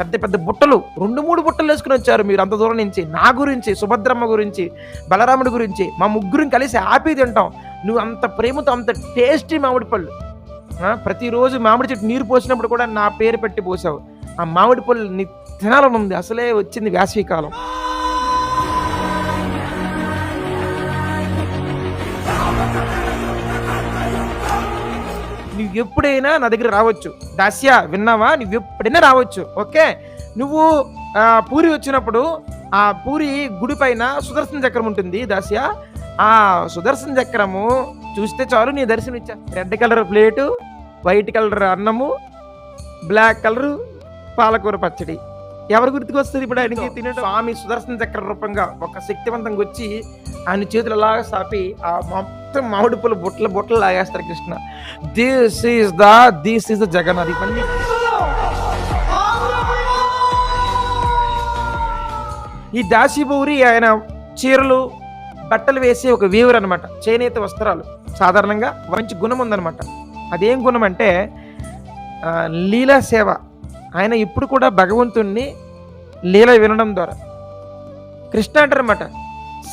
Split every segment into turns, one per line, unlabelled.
పెద్ద పెద్ద బుట్టలు రెండు మూడు బుట్టలు వేసుకుని వచ్చారు మీరు అంత దూరం నుంచి. నా గురించి సుభద్రమ్మ గురించి బలరాముడి గురించి మా ముగ్గురం కలిసి ఆపి తింటాం. నువ్వు అంత ప్రేమతో అంత టేస్టీ మామిడి పళ్ళు. ప్రతిరోజు మామిడి చెట్టు నీరు పోసినప్పుడు కూడా నా పేరు పెట్టి పోసావు. ఆ మామిడి పళ్ళు నీ తినాలని ఉంది. అసలే వచ్చింది వేసవి కాలం నువ్వు ఎప్పుడైనా నా దగ్గర రావచ్చు. దాస్యా విన్నావా? నువ్వు ఎప్పుడైనా రావచ్చు. ఓకే? నువ్వు పూరి వచ్చినప్పుడు ఆ పూరి గుడి పైన సుదర్శన చక్రం ఉంటుంది దాస్యా. ఆ సుదర్శన చక్రము చూస్తే చాలు నీ దర్శనం ఇచ్చా. Red colour plate white colour అన్నము బ్లాక్ కలర్ పాలకూర పచ్చడి. ఎవరి గుర్తుకు వస్తుంది ఇప్పుడు ఆయనకి తినడం? స్వామి సుదర్శన చక్ర రూపంగా ఒక శక్తివంతంగా వచ్చి ఆయన చేతులు అలాగా సాపి ఆ మొత్తం మామిడి పూలు బుట్టల బుట్టలు లాగేస్తారు Krishna. This is the this is the Jagannath. ఇవన్నీ ఈ దాసిబౌరి ఆయన చీరలు బట్టలు వేసే ఒక వీవర్ అనమాట చేనేత వస్త్రాలు. సాధారణంగా మంచి గుణం ఉందన్నమాట. అదేం గుణం అంటే లీలా సేవ. ఆయన ఇప్పుడు కూడా భగవంతుణ్ణి లీల వినడం ద్వారా. కృష్ణ అంటారన్నమాట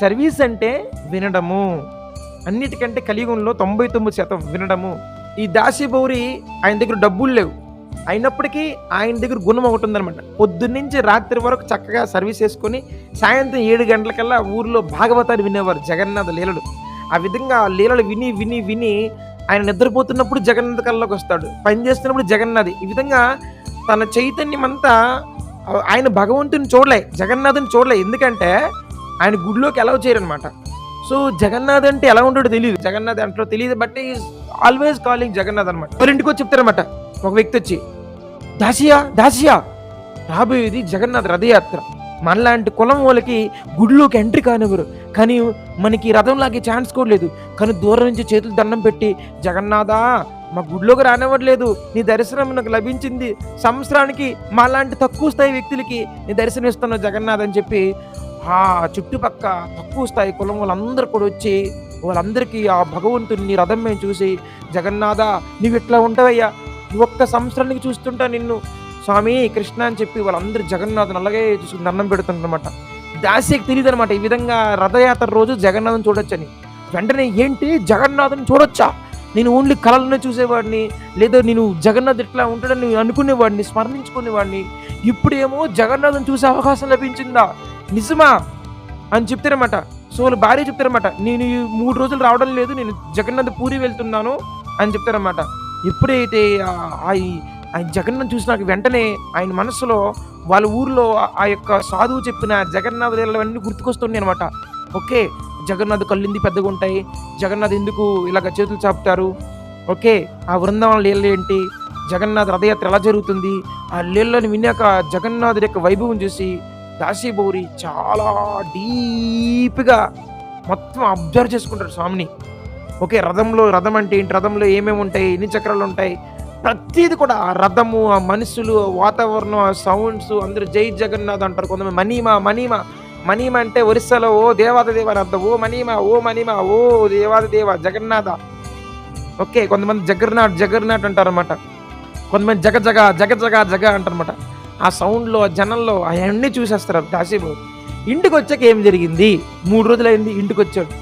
సర్వీస్ అంటే వినడము. అన్నిటికంటే కలియుగంలో తొంభై తొమ్మిది శాతం వినడము. ఈ దాసిబౌరి ఆయన దగ్గర డబ్బులు లేవు. అయినప్పటికీ ఆయన దగ్గర గుణం ఒకటి ఉందన్నమాట. పొద్దున్నుంచి రాత్రి వరకు చక్కగా సర్వీస్ చేసుకొని సాయంత్రం ఏడు గంటలకల్లా ఊర్లో భాగవతాలు వినేవారు జగన్నాథ లీలలు. ఆ విధంగా ఆ లీలలు విని విని విని ఆయన నిద్రపోతున్నప్పుడు జగన్నాథ కళ్ళలోకి వస్తాడు. పని చేస్తున్నప్పుడు జగన్నాథ్. ఈ విధంగా తన చైతన్యం అంతా ఆయన భగవంతుని చూడలే జగన్నాథుని చూడలే. ఎందుకంటే ఆయన గుడిలోకి ఎలా చేయరనమాట సో జగన్నాథ్ అంటే ఎలా ఉంటాడో తెలియదు జగన్నాథ్ అంటే తెలియదు but is always calling Jagannath అనమాట వాళ్ళ ఇంటికి వచ్చి చెప్తారనమాట ఒక వ్యక్తి వచ్చి దాసియా దాసియా రాబోయేది జగన్నాథ్ రథయాత్ర. మనలాంటి కులం వాళ్ళకి గుడిలోకి ఎంట్రీ కానివ్వరు. కానీ మనకి రథం లాగే ఛాన్స్ కూడా లేదు. కానీ దూరం నుంచి చేతులు దండం పెట్టి జగన్నాథా మా గుడిలోకి రానివ్వట్లేదు. నీ దర్శనం నాకు లభించింది. సంవత్సరానికి మాలాంటి తక్కువ స్థాయి వ్యక్తులకి నీ దర్శనం ఇస్తున్నావు జగన్నాథ్ అని చెప్పి ఆ చుట్టుపక్క తక్కువ స్థాయి కులం వాళ్ళందరూ కూడా వచ్చి వాళ్ళందరికీ ఆ భగవంతుని రథం మేము చూసి జగన్నాథ నువ్వు ఇట్లా ఉంటావయ్యా. ఒక్క సంవత్సరానికి చూస్తుంటా నిన్ను. స్వామి కృష్ణ అని చెప్పి వాళ్ళందరూ జగన్నాథుని అలాగే చూసుకుని దండం పెడుతుంటారన్నమాట దాసికి తెలియదు అనమాట ఈ విధంగా రథయాత్ర రోజు జగన్నాథం చూడొచ్చని. వెంటనే ఏంటి? జగన్నాథుని చూడొచ్చా? నేను ఓన్లీ కళలను చూసేవాడిని. లేదా నేను జగన్నాథ్ ఇట్లా ఉంటాడని నేను అనుకునేవాడిని స్మరణించుకునేవాడిని. ఇప్పుడేమో జగన్నాథం చూసే అవకాశం లభించిందా? నిజమా? అని చెప్తారన్నమాట. సో వాళ్ళు భార్య చెప్తారన్నమాట నేను ఈ మూడు రోజులు రావడం లేదు నేను జగన్నాథ్ పూరి వెళ్తున్నాను అని చెప్తారన్నమాట. ఎప్పుడైతే ఆ- ఆయన జగన్నాథ్ చూసినాక వెంటనే ఆయన మనసులో వాళ్ళ ఊర్లో ఆ- యొక్క సాధువు చెప్పిన జగన్నాథ్ లీలలు గుర్తుకొస్తున్నాయి అనమాట ఓకే జగన్నాథ్ కళ్ళింది పెద్దగా ఉంటాయి జగన్నాథ్ ఎందుకు ఇలాగ చేతులు చాపుతారు? ఓకే ఆ బృందావన లీలలు ఏంటి? జగన్నాథ్ రథయాత్ర ఎలా జరుగుతుంది? ఆ లీలను విన్నాక జగన్నాథుడి యొక్క వైభవం చూసి దాసీబౌరి చాలా డీప్గా మొత్తం అబ్జర్వ్ చేసుకుంటారు స్వామిని. ఓకే రథంలో రథం అంటే ఏంటి? రథంలో ఏమేమి ఉంటాయి? ఎన్ని చక్రాలు ఉంటాయి? ప్రతిది కూడా ఆ రథము ఆ మనుషులు వాతావరణం ఆ సౌండ్స్ అందరూ జై జగన్నాథ్ అంటారు కొంతమంది. మనీమా మనీమా మనీమ అంటే ఒరిస్సాలో ఓ దేవాత దేవ అని అర్థం. ఓ మనీమ ఓ మనీమ ఓ దేవాత దేవ జగన్నాథ. ఓకే కొంతమంది జగన్నాథ్ జగన్నాథ్ అంటారు అనమాట కొంతమంది జగ జగ జగ జగ జగ అంటారనమాట ఆ సౌండ్లో ఆ జనంలో అవన్నీ చూసేస్తారు దాసేపు ఇంటికి వచ్చాక ఏం జరిగింది? మూడు రోజులైంది ఇంటికి వచ్చాడు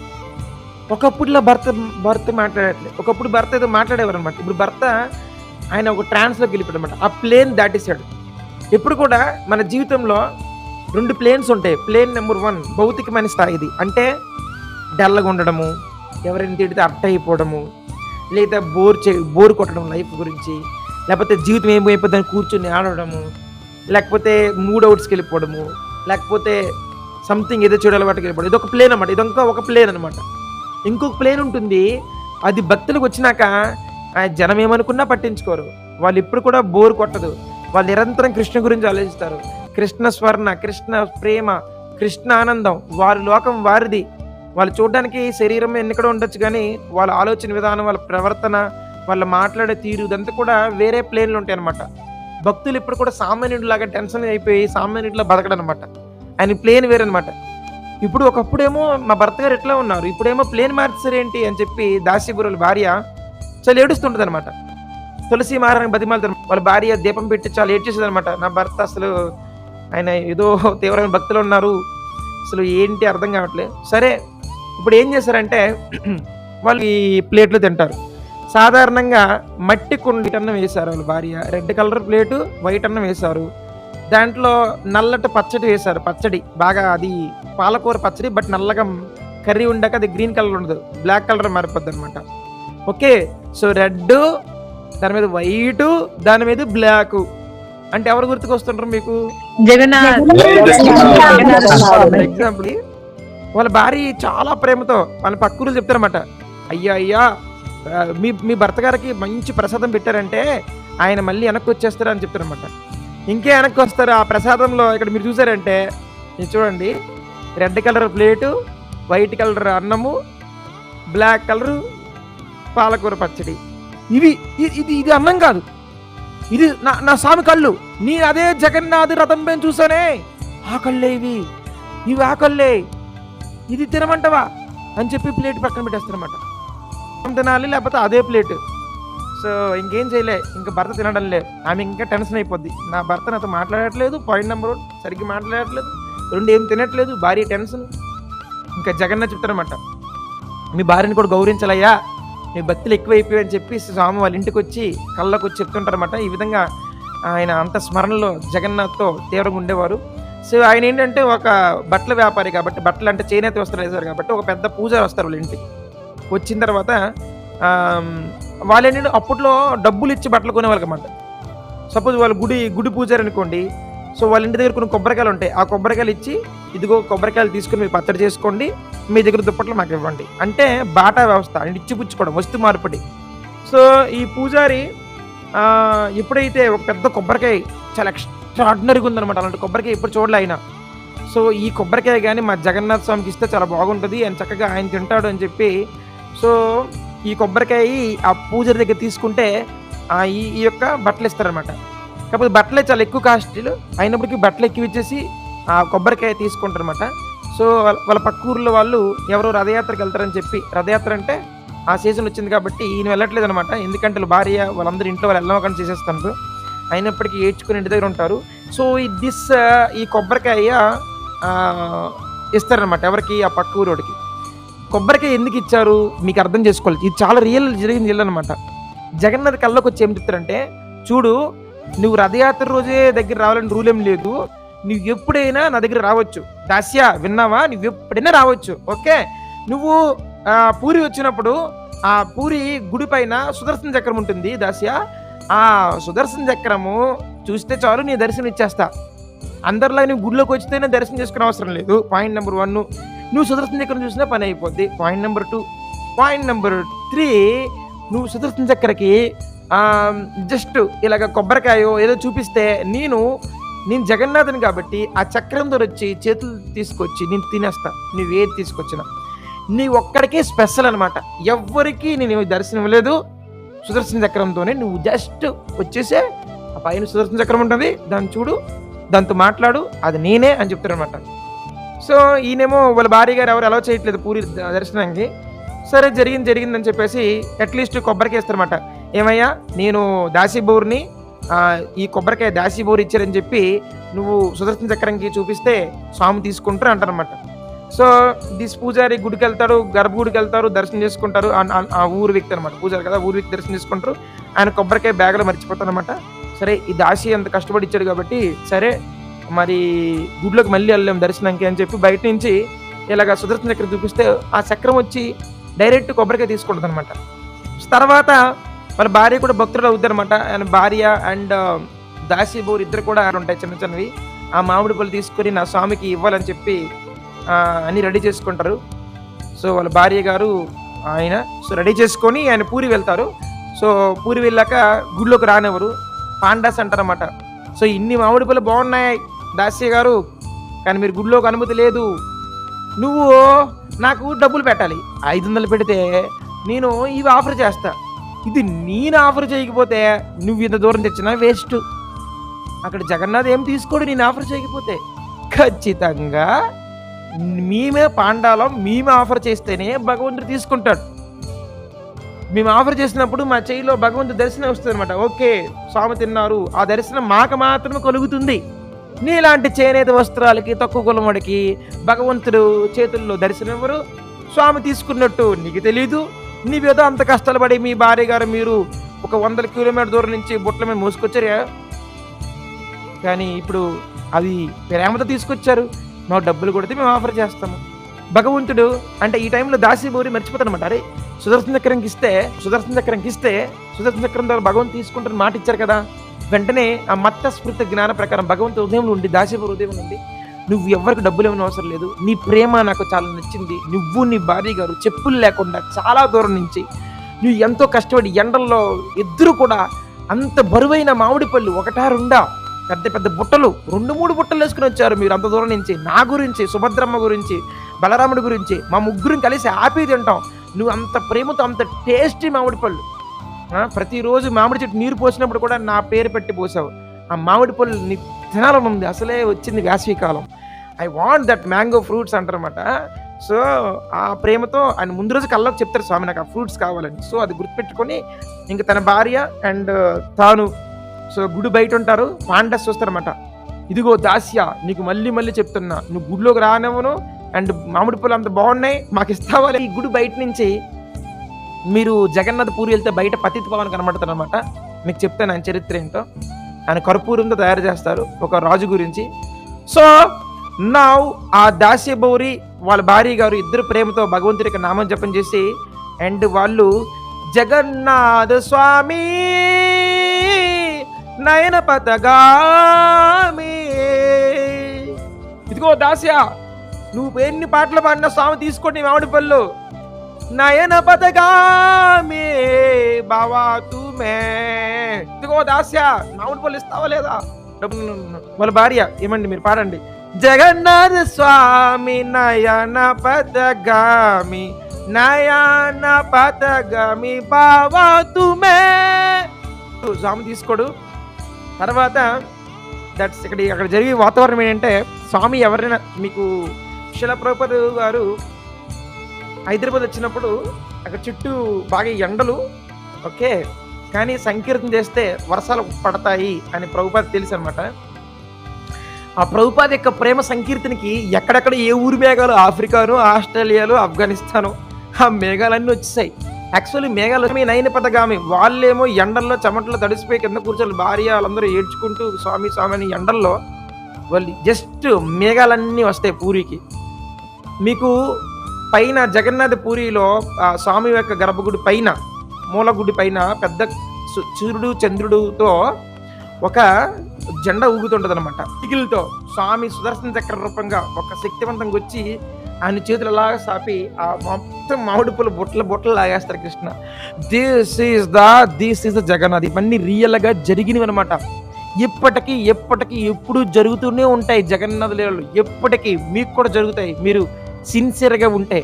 ఒకప్పుడులో భర్త భర్త మాట్లాడట్లేదు ఒకప్పుడు భర్త ఏదో మాట్లాడేవారు అనమాట ఇప్పుడు భర్త ఆయన ఒక ట్రాన్స్లోకి వెళ్ళిపోయాడు అనమాట ఆ ప్లేన్ దాటేశాడు. ఎప్పుడు కూడా మన జీవితంలో రెండు ప్లేన్స్ ఉంటాయి. ప్లేన్ నెంబర్ వన్ భౌతికమైన స్థాయిది. అంటే డల్గా ఉండడము ఎవరైనా తిడితే అట్ట అయిపోవడము లేదా బోర్ చే బోర్ కొట్టడం లైఫ్ గురించి లేకపోతే జీవితం ఏమైపోతుందని కూర్చొని ఆడడము లేకపోతే మూడ్ అవుట్స్కి వెళ్ళిపోవడము లేకపోతే సంథింగ్ ఏదో చెడు వెళ్ళిపోవడం. ఇది ఒక ప్లేన్ అనమాట ఇది ఒక ప్లేన్ అనమాట ఇంకొక ప్లేన్ ఉంటుంది. అది భక్తులకు వచ్చినాక జనం ఏమనుకున్నా పట్టించుకోరు. వాళ్ళు ఇప్పుడు కూడా బోర్ కొట్టదు. వాళ్ళు నిరంతరం కృష్ణ గురించి ఆలోచిస్తారు. కృష్ణ స్వర్ణ కృష్ణ ప్రేమ కృష్ణ ఆనందం వారి లోకం వారిది. వాళ్ళు చూడడానికి శరీరం ఎన్నికడ ఉండొచ్చు కానీ వాళ్ళ ఆలోచన విధానం వాళ్ళ ప్రవర్తన వాళ్ళ మాట్లాడే తీరు ఇదంతా కూడా వేరే ప్లేన్లు ఉంటాయి అనమాట భక్తులు ఇప్పుడు కూడా సామాన్యుడిలాగా టెన్షన్ అయిపోయి సామాన్యుడిలా బతకడం అనమాట ఆయన ప్లేన్ వేరనమాట. అనమాట ఇప్పుడు ఒకప్పుడేమో మా భర్త గారు ఎట్లా ఉన్నారు? ఇప్పుడేమో ప్లేన్ మార్చారు అని చెప్పి దాసిగురుల భార్య చాలా ఏడుస్తుంటుంది అనమాట తులసి మారానికి బతిమాలుతారు. వాళ్ళ భార్య దీపం పెట్టి చాలా ఏడ్చేసేది అనమాట నా భర్త అసలు ఆయన ఏదో తీవ్రమైన భక్తులు ఉన్నారు. అసలు ఏంటి అర్థం కావట్లేదు. సరే ఇప్పుడు ఏం చేశారంటే వాళ్ళు ఈ ప్లేట్లు తింటారు. సాధారణంగా మట్టి కుండి అన్నం వేశారు వాళ్ళ భార్య. రెడ్ కలర్ ప్లేటు వైట్ అన్నం వేశారు. దాంట్లో నల్లటి పచ్చడి వేశారు. పచ్చడి. బాగా అది పాలకూర పచ్చడి బట్ నల్లగా కర్రీ ఉండక అది గ్రీన్ కలర్ ఉండదు. బ్లాక్ కలర్ మారిపోద్ది అనమాట ఓకే. సో రెడ్ దాని మీద వైట్ దాని మీద బ్లాక్. అంటే ఎవరు గుర్తుకొస్తుంటారు మీకు? ఎగ్జాంపుల్ వాళ్ళ భార్య చాలా ప్రేమతో వాళ్ళ పక్కూరు చెప్తారన్నమాట. అయ్యా అయ్యా మీ మీ భర్త గారికి మంచి ప్రసాదం పెట్టారంటే ఆయన మళ్ళీ వెనక్కి వచ్చేస్తారు అని చెప్తారన్నమాట. ఇంకే వెనక్కి వస్తారు. ఆ ప్రసాదంలో ఇక్కడ మీరు చూసారంటే ఇది చూడండి. Red colour plate white colour అన్నము బ్లాక్ కలర్ పాలకూర పచ్చడి. ఇవి ఇది ఇది అన్నం కాదు. ఇది నా నా స్వామి కళ్ళు. నీ అదే జగన్నాథ్ రథం పైన చూసానే ఆ కళ్ళే ఇవి. ఇవి ఆ కళ్ళే. ఇది తినమంటవా? అని చెప్పి ప్లేట్ పక్కన పెట్టేస్తారన్నమాట. తినాలి లేకపోతే అదే ప్లేట్. సో ఇంకేం చేయలే. ఇంకా భర్త తినడం లేదు. ఆమె ఇంకా టెన్షన్ అయిపోద్ది. నా భర్త నాతో మాట్లాడట్లేదు. పాయింట్ నెంబర్ వన్ సరిగ్గా మాట్లాడట్లేదు. రెండు ఏం తినట్లేదు. భార్య టెన్షన్. ఇంకా జగన్న చెప్తారనమాట మీ భార్యని కూడా గౌరవించాలయ్యా. మీ భక్తులు ఎక్కువైపోయాయని చెప్పి స్వామి వాళ్ళ ఇంటికి వచ్చి కళ్ళకు వచ్చి చెప్తుంటారనమాట ఈ విధంగా ఆయన అంత స్మరణలో జగన్నాథ్తో తీవ్రంగా ఉండేవారు. సో ఆయన ఏంటంటే ఒక బట్టల వ్యాపారి కాబట్టి బట్టలు అంటే చేనేత వస్త్రాలు వేశారు కాబట్టి ఒక పెద్ద పూజారి వస్తారు వాళ్ళ ఇంటికి. వచ్చిన తర్వాత వాళ్ళు ఏంటంటే అప్పట్లో డబ్బులు ఇచ్చి బట్టలు కొనేవాళ్ళకి అన్నమాట. సపోజ్ వాళ్ళు గుడి గుడి పూజారి అనుకోండి సో వాళ్ళ ఇంటి దగ్గర కొన్ని కొబ్బరికాయలు ఉంటాయి. ఆ కొబ్బరికాయలు ఇచ్చి ఇదిగో కొబ్బరికాయలు తీసుకుని మీరు పచ్చడి చేసుకోండి మీ దగ్గర దుప్పట్లు మాకు ఇవ్వండి. అంటే బాటా వ్యవస్థ అంటే ఇచ్చి పుచ్చుకోవడం వస్తు మార్పిడి. సో ఈ పూజారి ఎప్పుడైతే ఒక పెద్ద కొబ్బరికాయ చాలా ఎక్స్ట్రాడినరీగా ఉందన్నమాట అలాంటి కొబ్బరికాయ ఎప్పుడు చూడలే ఆయన. సో ఈ కొబ్బరికాయ కానీ మా జగన్నాథ్ స్వామికి ఇస్తే చాలా బాగుంటుంది అని చక్కగా ఆయన తింటాడు అని చెప్పి సో ఈ కొబ్బరికాయ ఆ పూజారి దగ్గర తీసుకుంటే ఆ ఈ ఈ యొక్క బట్టలు ఇస్తారనమాట కాకపోతే బట్టలే చాలా ఎక్కువ కాస్ట్లు. అయినప్పటికీ బట్టలు ఎక్కువ ఇచ్చేసి ఆ కొబ్బరికాయ తీసుకుంటారనమాట సో వాళ్ళ వాళ్ళ పక్క ఊర్లో వాళ్ళు ఎవరో రథయాత్రకు వెళ్తారని చెప్పి రథయాత్ర అంటే ఆ సీజన్ వచ్చింది కాబట్టి ఈయన వెళ్ళట్లేదు అనమాట ఎందుకంటే వాళ్ళ భార్య వాళ్ళందరూ ఇంట్లో వాళ్ళు వెళ్ళమకుండా చేసేస్తున్నారు అయినప్పటికీ ఏడ్చుకుని ఇంటి దగ్గర ఉంటారు. సో ఈ దిస్ ఈ కొబ్బరికాయ ఇస్తారనమాట ఎవరికి? ఆ పక్క ఊరోడికి. కొబ్బరికాయ ఎందుకు ఇచ్చారు? మీకు అర్థం చేసుకోవాలి. ఇది చాలా రియల్ జరిగిన రియల్ అనమాట జగన్నాథ్ కళ్ళకు వచ్చి ఏం చెప్తారంటే చూడు నువ్వు రథయాత్ర రోజే దగ్గర రావాలని రూల్ ఏం లేదు. నువ్వు ఎప్పుడైనా నా దగ్గర రావచ్చు. దాస్యా విన్నావా? నువ్వు ఎప్పుడైనా రావచ్చు. ఓకే? నువ్వు పూరి వచ్చినప్పుడు ఆ పూరి గుడి పైన సుదర్శన చక్రం ఉంటుంది దాస్యా. ఆ సుదర్శన చక్రము చూస్తే చాలు నీ దర్శనం ఇచ్చేస్తా. అందరిలో నువ్వు గుడిలోకి వచ్చితేనే దర్శనం చేసుకునే అవసరం లేదు. పాయింట్ నెంబర్ వన్ నువ్వు సుదర్శన చక్రం చూసినా పని అయిపోద్ది. Point number two point number three నువ్వు సుదర్శన చక్రకి జస్ట్ ఇలాగ కొబ్బరికాయో ఏదో చూపిస్తే నేను నేను జగన్నాథుని కాబట్టి ఆ చక్రంతో వచ్చి చేతులు తీసుకొచ్చి నేను తినేస్తా. నువ్వు ఏది తీసుకొచ్చినా. నీ ఒక్కడికే స్పెషల్ అనమాట ఎవ్వరికీ నేను దర్శనం ఇవ్వలేదు. సుదర్శన చక్రంతోనే నువ్వు జస్ట్ వచ్చేసే ఆ పైన సుదర్శన చక్రం ఉంటుంది. దాన్ని చూడు దాంతో మాట్లాడు. అది నేనే అని చెప్తారనమాట సో ఈయనేమో వాళ్ళ భార్య గారు ఎవరు అలౌ చేయట్లేదు పూరి దర్శనానికి. సరే జరిగింది జరిగిందని చెప్పేసి అట్లీస్ట్ కొబ్బరికాయ ఇస్తారన్నమాట. ఏమయ్యా నేను దాసీబౌర్ని ఈ కొబ్బరికాయ దాసీబౌర్ ఇచ్చారని చెప్పి నువ్వు సుదర్శన చక్రంకి చూపిస్తే స్వామి తీసుకుంటారు అంటారనమాట సో దిస్ పూజారి గుడికి వెళ్తాడు గర్భగుడికి వెళ్తారు దర్శనం చేసుకుంటారు ఆ- ఆ ఊరు వ్యక్తి అనమాట పూజారి కదా ఊరు వ్యక్తి దర్శనం చేసుకుంటారు. ఆయన కొబ్బరికాయ బ్యాగ్లో మర్చిపోతారు అనమాట సరే ఈ దాసి అంత కష్టపడి ఇచ్చాడు కాబట్టి సరే మరి గుడిలోకి మళ్ళీ వెళ్ళాం దర్శనానికి అని చెప్పి బయట నుంచి ఇలాగ సుదర్శన చక్రం చూపిస్తే ఆ చక్రం వచ్చి డైరెక్ట్ కొబ్బరికాయ తీసుకుంటుంది అనమాట తర్వాత వాళ్ళ భార్య కూడా భక్తుడు అవుతారు అనమాట ఆయన భార్య అండ్ దాసి బోర్ ఇద్దరు కూడా ఉంటాయి చిన్న చిన్నవి. ఆ మామిడి పళ్ళు తీసుకొని నా స్వామికి ఇవ్వాలని చెప్పి అన్నీ రెడీ చేసుకుంటారు. సో వాళ్ళ భార్య గారు ఆయన సో రెడీ చేసుకొని ఆయన పూరి వెళ్తారు. సో పూరి వెళ్ళాక గుడిలోకి రానివ్వరు. పాండాస్ అంటారన్నమాట సో ఇన్ని మామిడి పళ్ళు బాగున్నాయి. దాస్య గారు కానీ మీరు గుడిలోకి అనుమతి లేదు. నువ్వు నాకు డబ్బులు పెట్టాలి. ఐదు వందలు పెడితే నేను ఇవి ఆఫర్ చేస్తా. ఇది నేను ఆఫర్ చేయకపోతే నువ్వు ఇంత దూరం తెచ్చినా వేస్ట్. అక్కడ జగన్నాథ్ ఏం తీసుకోడు నేను ఆఫర్ చేయకపోతే. ఖచ్చితంగా మేమే పాండాలం మేమే ఆఫర్ చేస్తేనే భగవంతుడు తీసుకుంటాడు. మేము ఆఫర్ చేసినప్పుడు మా చేయిలో భగవంతుడు దర్శనం వస్తుంది అనమాట ఓకే స్వామి తిన్నారు. ఆ దర్శనం మాకు మాత్రమే కలుగుతుంది. నీలాంటి చేనేత వస్త్రాలకి తక్కువ కులముడికి భగవంతుడు చేతుల్లో దర్శనం ఇవ్వరు స్వామి తీసుకున్నట్టు నీకు తెలీదు. నీవేదో అంత కష్టాలు పడి మీ భార్య గారు మీరు ఒక వందల కిలోమీటర్ దూరం నుంచి బుట్టల మీద మోసుకొచ్చారా? కానీ ఇప్పుడు అది ప్రేమతో తీసుకొచ్చారు. మా డబ్బులు కొడితే మేము ఆఫర్ చేస్తాము భగవంతుడు అంటే ఈ టైంలో దాసిబోరి మర్చిపోతానమాట. అరే సుదర్శన చక్రంకి ఇస్తే సుదర్శన చక్రంకి ఇస్తే సుదర్శన చక్రం ద్వారా భగవంతు తీసుకుంటారని మాట ఇచ్చారు కదా. వెంటనే ఆ మత్త స్మృత జ్ఞాన ప్రకారం భగవంతు ఉదయం నుండి దాసేపు ఉదయం నుండి నువ్వు ఎవరికి డబ్బులు ఏమైనా అవసరం లేదు. నీ ప్రేమ నాకు చాలా నచ్చింది. నువ్వు నీ భార్య గారు చెప్పులు లేకుండా చాలా దూరం నుంచి నువ్వు ఎంతో కష్టపడి ఎండల్లో ఇద్దరు కూడా అంత బరువైన మామిడి పళ్ళు ఒకటా రెండా పెద్ద పెద్ద బుట్టలు రెండు మూడు బుట్టలు వేసుకుని వచ్చారు మీరు అంత దూరం నుంచి. నా గురించి సుభద్రమ్మ గురించి బలరాముడి గురించి మా ముగ్గురం కలిసి ఆపి తింటాం. నువ్వు అంత ప్రేమతో అంత టేస్టీ మామిడి పళ్ళు. ప్రతిరోజు మామిడి చెట్టు నీరు పోసినప్పుడు కూడా నా పేరు పెట్టి పోసావు. ఆ మామిడి పళ్ళు నీ తినాలని ఉంది. అసలే వచ్చింది వేసవి కాలం I want that mango fruits అంటారనమాట సో ఆ ప్రేమతో ఆయన ముందు రోజు కల్లోకి చెప్తారు స్వామి నాకు ఆ ఫ్రూట్స్ కావాలని. సో అది గుర్తుపెట్టుకొని ఇంక తన భార్య అండ్ తాను సో గుడి బయట ఉంటారు. పాండస్ చూస్తారన్నమాట. ఇదిగో దాస్య నీకు మళ్ళీ మళ్ళీ చెప్తున్నా. నువ్వు గుడిలోకి రానివ్వను. అండ్ మామిడి పూలు అంత బాగున్నాయి. మాకు ఇస్తావాలి ఈ గుడి బయట నుంచి మీరు జగన్నాథ్ పూరి వెళ్తే బయట పతిత్ పవన్ కనబడతారు అనమాట మీకు చెప్తాను ఆయన చరిత్ర ఏంటో. ఆయన కర్పూరంతో తయారు చేస్తారు ఒక రాజు గురించి. సో నా ఆ దాస్యబౌరి వాళ్ళ భార్య గారు ఇద్దరు ప్రేమతో భగవంతుడికి నామం జపం చేసి అండ్ వాళ్ళు జగన్నాథ స్వామి నయన పతగామి. ఇదిగో దాస్య నువ్వు ఎన్ని పాటలు పాడిన స్వామి తీసుకోండి మామిడి పళ్ళు. నయన పథగామే బావా తుమే. ఇదిగో దాస్య మామిడి పళ్ళు ఇస్తావా లేదా? వాళ్ళ భార్య ఏమండి మీరు పాడండి. జగన్నాథ స్వామి నయన పథగామి నయన పథగామి బావా తుమే. స్వామి తీసుకోడు. తర్వాత దట్స్ ఇక్కడ అక్కడ జరిగే వాతావరణం ఏంటంటే స్వామి ఎవరైనా మీకు శిలప్రభుపదు గారు హైదరాబాద్ వచ్చినప్పుడు అక్కడ చుట్టూ బాగా ఎండలు ఓకే కానీ సంకీర్తన చేస్తే వర్షాలు పడతాయి అని ప్రభుపాద తెలుసు అనమాట ఆ ప్రభుపాద యొక్క ప్రేమ సంకీర్తనకి ఎక్కడెక్కడ ఏ ఊరి మేఘాలు? ఆఫ్రికాను ఆస్ట్రేలియాలు ఆఫ్ఘనిస్తాను? ఆ మేఘాలన్నీ వచ్చేసాయి. యాక్చువల్లీ మేఘాలు మీ నయన పథగామి వాళ్ళేమో ఎండల్లో చెమటలో తడిసిపోయి కింద కూర్చొని భార్య వాళ్ళందరూ ఏడ్చుకుంటూ స్వామి స్వామి అని ఎండల్లో వాళ్ళు జస్ట్ మేఘాలన్నీ వస్తాయి పూరికి. మీకు పైన జగన్నాథ పూరిలో ఆ స్వామి యొక్క గర్భగుడి పైన మూలగుడి పైన పెద్ద సు- సూర్యుడు చంద్రుడుతో ఒక జెండా ఊగుతుంటది అనమాట స్వామి సుదర్శన చక్ర రూపంగా ఒక శక్తివంతంగా వచ్చి ఆయన చేతులు అలాగా సాపి ఆ మొత్తం మామిడి పూల బుట్టలు బొట్టలు లాగేస్తారు Krishna. This is the this is the Jagannath. ఇవన్నీ రియల్గా జరిగినవి అనమాట ఇప్పటికీ ఎప్పటికీ ఎప్పుడు జరుగుతూనే ఉంటాయి జగన్నాథ లీలలు. ఎప్పటికీ మీకు కూడా జరుగుతాయి. మీరు సిన్సియర్గా ఉంటే.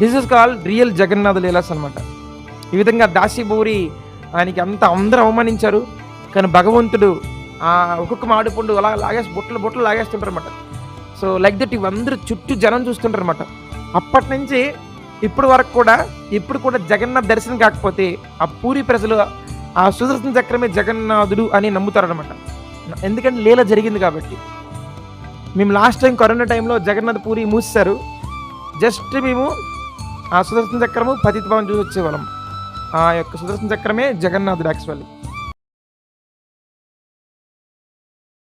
This is call real Jagannath Leela's అనమాట ఈ విధంగా దాసిబూరి ఆయనకి అంత అందరూ అవమానించారు. కానీ భగవంతుడు ఆ ఒక్కొక్క మామిడి పండు అలా లాగేసి బుట్టలు బుట్టలు లాగేస్తుంటారు అనమాట సో లైక్ దట్ ఇవందరూ చుట్టూ జనం చూస్తుంటారు అనమాట అప్పటి నుంచి ఇప్పుడు వరకు కూడా ఇప్పుడు కూడా జగన్నాథ్ దర్శనం కాకపోతే ఆ పూరి ప్రజలు ఆ సుదర్శన చక్రమే జగన్నాథుడు అని నమ్ముతారనమాట ఎందుకంటే లీల జరిగింది కాబట్టి. మేము లాస్ట్ టైం కరోనా టైంలో జగన్నాథ్ పూరి మూసారు. జస్ట్ మేము ఆ సుదర్శన చక్రము పతిత భవన్ చూసి వచ్చేవాళ్ళం. ఆ యొక్క సుదర్శన చక్రమే జగన్నాథుడు యాక్చువల్లీ